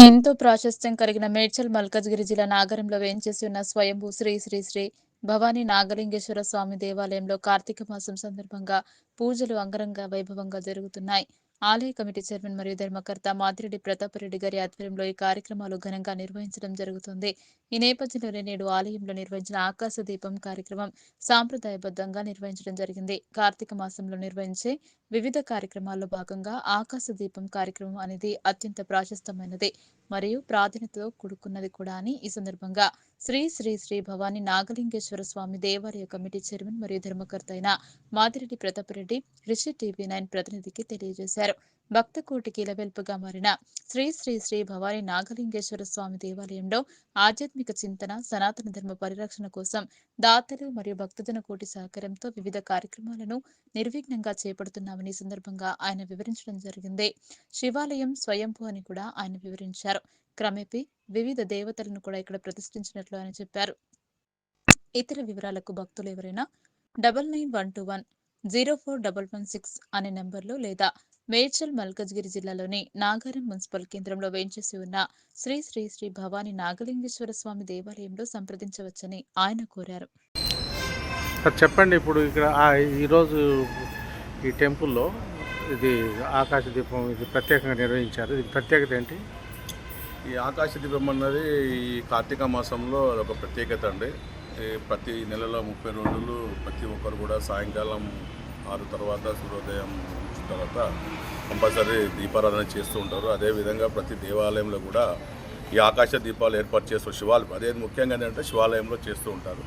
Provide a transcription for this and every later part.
ఎంతో ప్రాశస్త్యం కలిగిన మేడ్చల్ మల్కజ్గిరి జిల్లా నాగరంలో వేంచేసి ఉన్న స్వయంభూ శ్రీ శ్రీ శ్రీ భవానీ నాగలింగేశ్వర స్వామి దేవాలయంలో కార్తీక మాసం సందర్భంగా పూజలు అంగరంగ వైభవంగా జరుగుతున్నాయి. ఆలయ కమిటీ చైర్మన్ మరియు ధర్మకర్త మాదిరెడ్డి ప్రతాపరెడ్డి గారి ఆధ్వర్యంలో ఈ కార్యక్రమాలు ఘనంగా నిర్వహించడం జరుగుతుంది. ఈ నేపథ్యంలోనే నేడు ఆలయంలో నిర్వహించిన ఆకాశ దీపం కార్యక్రమం సాంప్రదాయబద్ధంగా నిర్వహించడం జరిగింది. కార్తీక మాసంలో నిర్వహించే వివిధ కార్యక్రమాల్లో భాగంగా ఆకాశ దీపం కార్యక్రమం అనేది అత్యంత ప్రాశస్తమైనది మరియు ప్రాధాన్యతతో కూడుకున్నది కూడా అని ఈ సందర్భంగా శ్రీ శ్రీ శ్రీ భవానీ నాగలింగేశ్వర స్వామి దేవాలయ కమిటీ చైర్మన్ మరియు ధర్మకర్త అయిన మాదిరెడ్డి ప్రతాపరెడ్డి రిషి టీవీ నైన్ ప్రతినిధికి తెలియజేశారు. భక్త కోటికి ఇలవెల్పుగా మారిన శ్రీ శ్రీ శ్రీ భవానీ నాగలింగేశ్వర స్వామి దేవాలయంలో ఆధ్యాత్మిక చింతన సనాతన ధర్మ పరిరక్షణ కోసం దాతలు మరియు భక్తజన కోటి సహకారంతో వివిధ కార్యక్రమాలను నిర్విఘ్నంగా చేపడుతున్నామని సందర్భంగా ఆయన వివరించడం జరిగింది. శివాలయం స్వయంభూ అని కూడా ఆయన వివరించారు. క్రమేపీ వివిధ దేవతలను కూడా ఇక్కడ ప్రతిష్ఠించినట్లు ఆయన చెప్పారు. ఇతర వివరాలకు భక్తులు ఎవరైనా double nine one two one zero four double one six అనే నెంబర్లో లేదా మేడ్చల్ మల్కజ్గిరి జిల్లాలోని నాగారం మున్సిపల్ కేంద్రంలో వేంచేసి ఉన్న శ్రీ శ్రీ శ్రీ భవానీ నాగలింగేశ్వర స్వామి దేవాలయంలో సంప్రదించవచ్చని ఆయన కోరారు. సార్ చెప్పండి ఇప్పుడు ఇక్కడ ఆ- ఈరోజు ఈ టెంపుల్లో ఇది ఆకాశ దీపం ఇది ప్రత్యేకంగా నిర్వహించారు. ఇది ప్రత్యేకత ఏంటి? ఈ ఆకాశ దీపం అన్నది ఈ కార్తీక మాసంలో ఒక ప్రత్యేకత అండి. ప్రతి నెలలో ముప్పై రోజులు ప్రతి ఒక్కరు కూడా సాయంకాలం ఆరు తర్వాత సూర్యోదయం వచ్చిన తర్వాత కంపల్సరీ దీపారాధన చేస్తూ ఉంటారు. అదేవిధంగా ప్రతి దేవాలయంలో కూడా ఈ ఆకాశ దీపాలు ఏర్పాటు చేస్తారు శివాలయం అదే ముఖ్యంగా ఏంటంటే శివాలయంలో చేస్తూ ఉంటారు.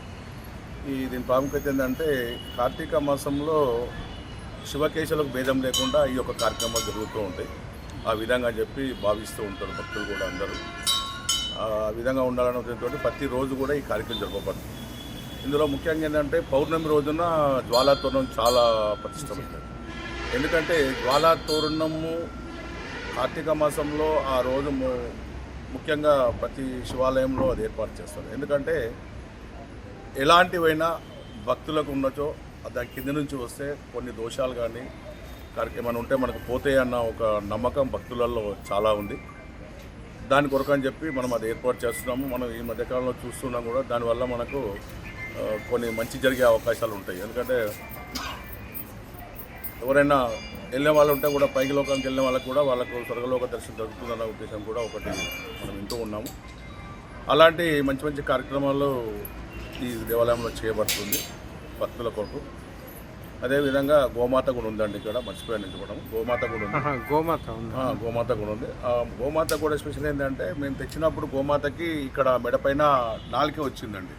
ఈ దీని ప్రాముఖ్యత ఏంటంటే కార్తీక మాసంలో శివకేశలకు భేదం లేకుండా ఈ యొక్క కార్యక్రమాలు జరుగుతూ ఉంటాయి. ఆ విధంగా చెప్పి భావిస్తూ ఉంటారు భక్తులు కూడా అందరూ. ఆ విధంగా ఉండాలనే ఉద్దేశంతో ప్రతిరోజు కూడా ఈ కార్యక్రమం జరపబడుతుంది. ఇందులో ముఖ్యంగా ఏంటంటే పౌర్ణమి రోజున జ్వాలా తోరణం చాలా ప్రతిష్టమైంది. ఎందుకంటే జ్వాలా తోరణము కార్తీక మాసంలో ఆ రోజు ముఖ్యంగా ప్రతి శివాలయంలో అది ఏర్పాటు చేస్తారు. ఎందుకంటే ఎలాంటివైనా భక్తులకు ఉన్నచో దాని కింద నుంచి వస్తే కొన్ని దోషాలు కానీ కార్యక్రమాలు ఉంటే మనకు పోతే అన్న ఒక నమ్మకం భక్తులలో చాలా ఉంది. దాని కొరకు అని చెప్పి మనం అది ఏర్పాటు చేస్తున్నాము. మనం ఈ మధ్యకాలంలో చూస్తున్నాం కూడా దానివల్ల మనకు కొన్ని మంచి జరిగే అవకాశాలు ఉంటాయి. ఎందుకంటే ఎవరైనా వెళ్ళే వాళ్ళు ఉంటే కూడా పైకి లోకానికి వెళ్ళిన వాళ్ళకు కూడా వాళ్ళకు స్వర్గలోక దర్శనం జరుగుతుందన్న ఉద్దేశం కూడా ఒకటి మనం వింటూ ఉన్నాము. అలాంటి మంచి మంచి కార్యక్రమాలు ఈ దేవాలయంలో చేయబడుతుంది భక్తుల కొరకు. అదేవిధంగా గోమాత కూడా ఉందండి ఇక్కడ మర్చిపోయాను చెప్పడం. గోమాత కూడా ఉంది. గోమాత గోమాత కూడా ఉంది. ఆ గోమాత కూడా స్పెషల్ ఏంటంటే మేము తెచ్చినప్పుడు గోమాతకి ఇక్కడ మెడపైన నాలుకే వచ్చిందండి.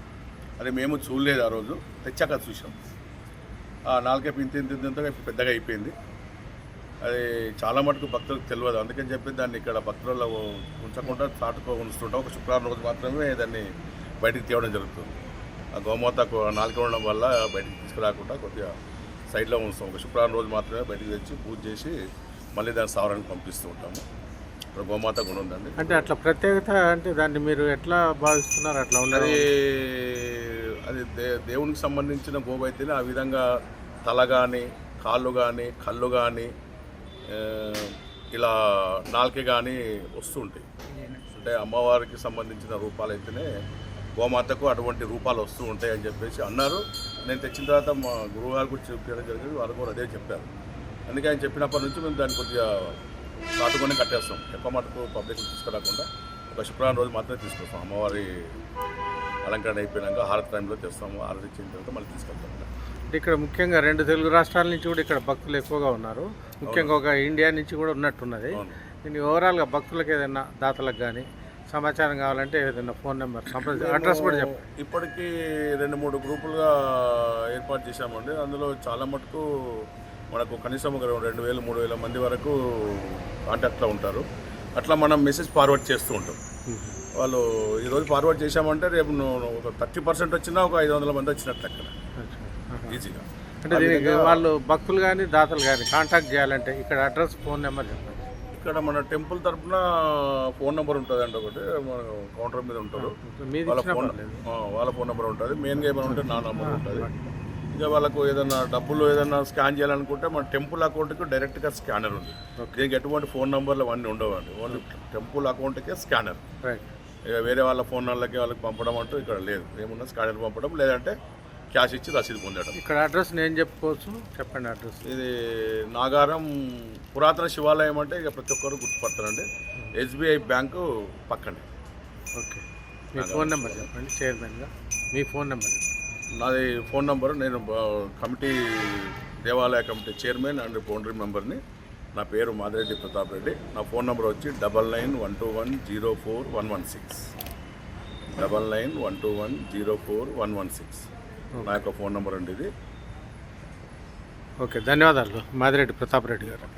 అది మేము చూడలేదు ఆ రోజు. తెచ్చాక చూసాం. ఆ నాలుకే ఇంత ఇంత ఇంతగా పెద్దగా అయిపోయింది. అది చాలా మటుకు భక్తులకు తెలియదు. అందుకని చెప్పి దాన్ని ఇక్కడ భక్తులలో ఉంచకుండా చాటుకో ఉంచుతుంటాం. ఒక శుక్రవారం రోజు మాత్రమే దాన్ని బయటికి తేవడం జరుగుతుంది. ఆ గోమాత నాలుగు ఉండడం వల్ల బయటికి తీసుకురాకుండా కొద్దిగా సైడ్లో ఉంచుతాం. ఒక శుక్రవారం రోజు మాత్రమే బయటికి తెచ్చి పూజ చేసి మళ్ళీ దాని సావరానికి పంపిస్తూ ఉంటాము. గోమాత కూడా ఉందండి. అంటే అట్లా ప్రత్యేకత అంటే దాన్ని మీరు ఎట్లా భావిస్తున్నారు? అట్లా ఉన్నది అది దే దేవునికి సంబంధించిన గోవు అయితేనే ఆ విధంగా తల కానీ కాళ్ళు కానీ కళ్ళు కానీ ఇలా నాలుక కానీ వస్తుంటాయి అంటే అమ్మవారికి సంబంధించిన రూపాలు అయితేనే గోమాతకు అటువంటి రూపాలు వస్తూ ఉంటాయి అని చెప్పేసి అన్నారు. నేను తెచ్చిన తర్వాత మా గురువుగారు కూడా చెప్పడం జరిగింది. వారు కూడా అదే చెప్పారు. అందుకే ఆయన చెప్పినప్పటి నుంచి మేము దాన్ని కొద్దిగా చాటుకొని కట్టేస్తాం. ఎక్కువ మటుకు పబ్లిక్ తీసుకురాకుండా ఒక శుక్రవారం రోజు మాత్రమే తీసుకొస్తాం. అమ్మవారి అలంకరణ అయిపోయినాక హారతి టైంలో తెస్తాము. హారతి ఇచ్చిన తర్వాత మళ్ళీ తీసుకెళ్తాం. ఇక్కడ ముఖ్యంగా రెండు తెలుగు రాష్ట్రాల నుంచి కూడా ఇక్కడ భక్తులు ఎక్కువగా ఉన్నారు. ముఖ్యంగా ఒక ఇండియా నుంచి కూడా ఉన్నట్టున్నది. దీన్ని ఓవరాల్గా భక్తులకు ఏదైనా దాతలకు కానీ సమాచారం కావాలంటే ఏదైనా ఫోన్ నెంబర్ అడ్రస్ కూడా చెప్పండి ఇప్పటికీ రెండు మూడు గ్రూపులుగా ఏర్పాటు చేశామండి. అందులో చాలా మటుకు మనకు కనీసం ఒక రెండు వేలు మూడు వేల మంది వరకు కాంటాక్ట్లో ఉంటారు. అట్లా మనం మెసేజ్ ఫార్వర్డ్ చేస్తూ ఉంటాం. వాళ్ళు ఈరోజు ఫార్వర్డ్ చేశామంటే రేపు నువ్వు ఒక థర్టీ పర్సెంట్ వచ్చినా ఒక ఐదు వందల మంది వచ్చినట్లు లెక్కన ఈజీగా అంటే వాళ్ళు భక్తులు కానీ దాతలు కానీ కాంటాక్ట్ చేయాలంటే ఇక్కడ అడ్రస్ ఫోన్ నెంబర్ చెప్పండి. ఇక్కడ మన టెంపుల్ తరపున ఫోన్ నెంబర్ ఉంటుంది అండి ఒకటి మన కౌంటర్ మీద ఉంటారు వాళ్ళ ఫోన్ వాళ్ళ ఫోన్ నెంబర్ ఉంటుంది. మెయిన్గా ఏమైనా ఉంటే నా నెంబర్ ఉంటుంది. ఇక వాళ్ళకు ఏదైనా డబ్బులు ఏదైనా స్కాన్ చేయాలనుకుంటే మన టెంపుల్ అకౌంట్కి డైరెక్ట్గా స్కానర్ ఉంది. దీనికి ఎటువంటి ఫోన్ నెంబర్లు అవన్నీ ఉండవండి. ఓన్లీ టెంపుల్ అకౌంట్కే స్కానర్. ఇక వేరే వాళ్ళ ఫోన్ వాళ్ళకి వాళ్ళకి పంపడం అంటూ ఇక్కడ లేదు. ఏమున్నా స్కానర్ పంపడం లేదంటే క్యాష్ ఇచ్చి రసీదు పొందడం. ఇక్కడ అడ్రస్ నేను చెప్పుకోవచ్చు. చెప్పండి అడ్రస్. ఇది నాగారం పురాతన శివాలయం అంటే ఇక ప్రతి ఒక్కరు గుర్తుపడతారండి. ఎస్బీఐ బ్యాంకు పక్కనే. ఓకే. మీ ఫోన్ నెంబర్ చెప్పండి చైర్మన్గా. మీ ఫోన్ నెంబర్ చెప్పండి. నాది ఫోన్ నంబర్. నేను కమిటీ దేవాలయ కమిటీ చైర్మన్ అండ్ బౌండరీ మెంబర్ని. నా పేరు మాదిరెడ్డి ప్రతాప్ రెడ్డి. నా ఫోన్ నంబర్ వచ్చి double nine one two one zero four one one six. Double nine one two one zero four one one six. నా యొక్క ఫోన్ నంబర్ అండి ఇది. ఓకే ధన్యవాదాలు. మాదిరెడ్డి ప్రతాప్ రెడ్డి గారు.